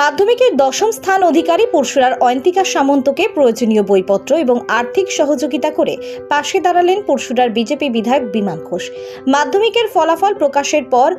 মাধ্যমিকের দশম স্থান অধিকারী পরশুরার অয়ন্তিকা সামন্তকে প্রয়োজনীয় বইপত্র এবং আর্থিক সহযোগিতা করে পাশে দাঁড়ালেন পরশুরার বিজেপি বিধায়ক বিমান ঘোষ। মাধ্যমিকের ফলাফল প্রকাশের পর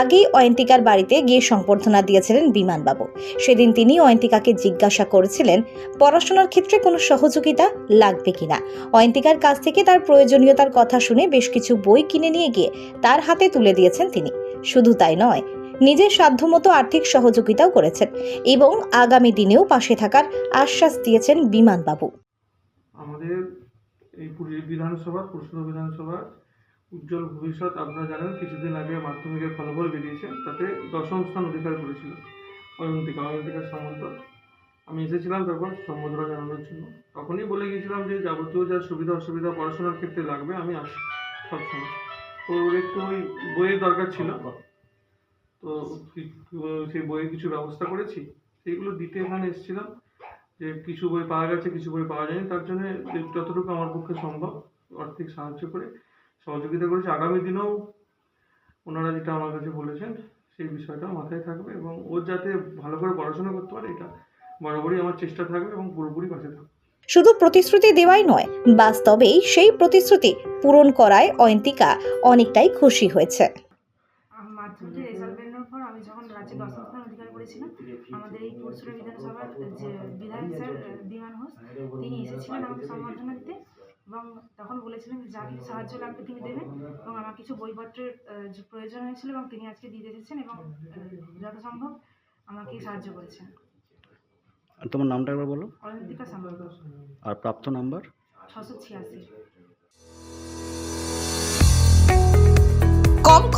আগেই অয়ন্তিকার বাড়িতে গিয়ে সংবর্ধনা দিয়েছিলেন বিমানবাবু। সেদিন তিনি অয়ন্তিকাকে জিজ্ঞাসা করেছিলেন, পড়াশোনার ক্ষেত্রে কোনো সহযোগিতা লাগবে কিনা অয়ন্তিকার কাছ থেকে তার প্রয়োজনীয়তার কথা শুনে বেশ কিছু বই কিনে নিয়ে গিয়ে তার হাতে তুলে দিয়েছেন তিনি। শুধু তাই নয় নিজের সাধ্যমতো আর্থিক সহযোগিতাও করেছেন এবং আগামী দিনেও পাশে থাকার আশ্বাস দিয়েছেন বিমানবাবু। আমাদের এই বিধানসভা, পুরসভা বিধানসভার উজ্জ্বল ভবিষ্যৎ আপনারা জানেন, কিছুদিন আগে মাধ্যমিকের ফলাফল বেরিয়েছে, তাতে দশম স্থান অধিকার করেছিল অয়ন্তিকা অয়ন্তিকা সামন্ত। আমি এসেছিলাম তারপর সম্বোধনা জানানোর জন্য। তখনই বলে গিয়েছিলাম যে যাবতীয় যা সুবিধা, অসুবিধা পড়াশোনার ক্ষেত্রে লাগবে, আমি আসি সবসময়। তো ওর একটু ওই বইয়ের দরকার ছিল। তো সেই বইয়ের কিছু ব্যবস্থা করেছি। সেইগুলো দিতে এখানে এসেছিলাম যে কিছু বই পাওয়া গেছে, কিছু বই পাওয়া যায়নি। তার জন্য যতটুকু আমার পক্ষে সম্ভব আর্থিক সাহায্য করে সহযোগিতা করেছি। আগামী দিনেও ওনারা যেটা আমার কাছে বলেছেন, সেই বিষয়টা মাথায় থাকবে এবং ওর যাতে ভালো করে পড়াশোনা করতে পারে, এটা বরাবরই আমার চেষ্টা থাকবে এবং পুরোপুরি পাশে থাকবে। শুধু প্রতিশ্রুতি দেওয়াই নয়, বাস্তবেই সেই প্রতিশ্রুতি পূরণ করায় অয়ন্তিকা অনেকটাই খুশি হয়েছে। মাধ্যমিকের রেজাল্ট বেরোনোর পর আমি যখন রাজ্যে দশম স্থান অধিকার করেছিলাম আমাদের এই পরশুরা বিধানসভার যে বিধায়ক স্যার বিমান ঘোষ তিনি এসেছিলেন আমাকে সম্বর্ধনা দিতে এবং তখন বলেছিলেন যে যা কিছু সাহায্য লাগবে তিনি দেবেন এবং আমার কিছু বইপত্রের প্রয়োজন হয়েছিল এবং তিনি আজকে দিয়ে এসেছেন এবং আহ, যত সম্ভব আমাকে সাহায্য করেছেন। তোমার নামটা একবার বলো। অলিম্পিকা সামন্ত আর প্রাপ্ত নাম্বার? ছশো ছিয়াশি।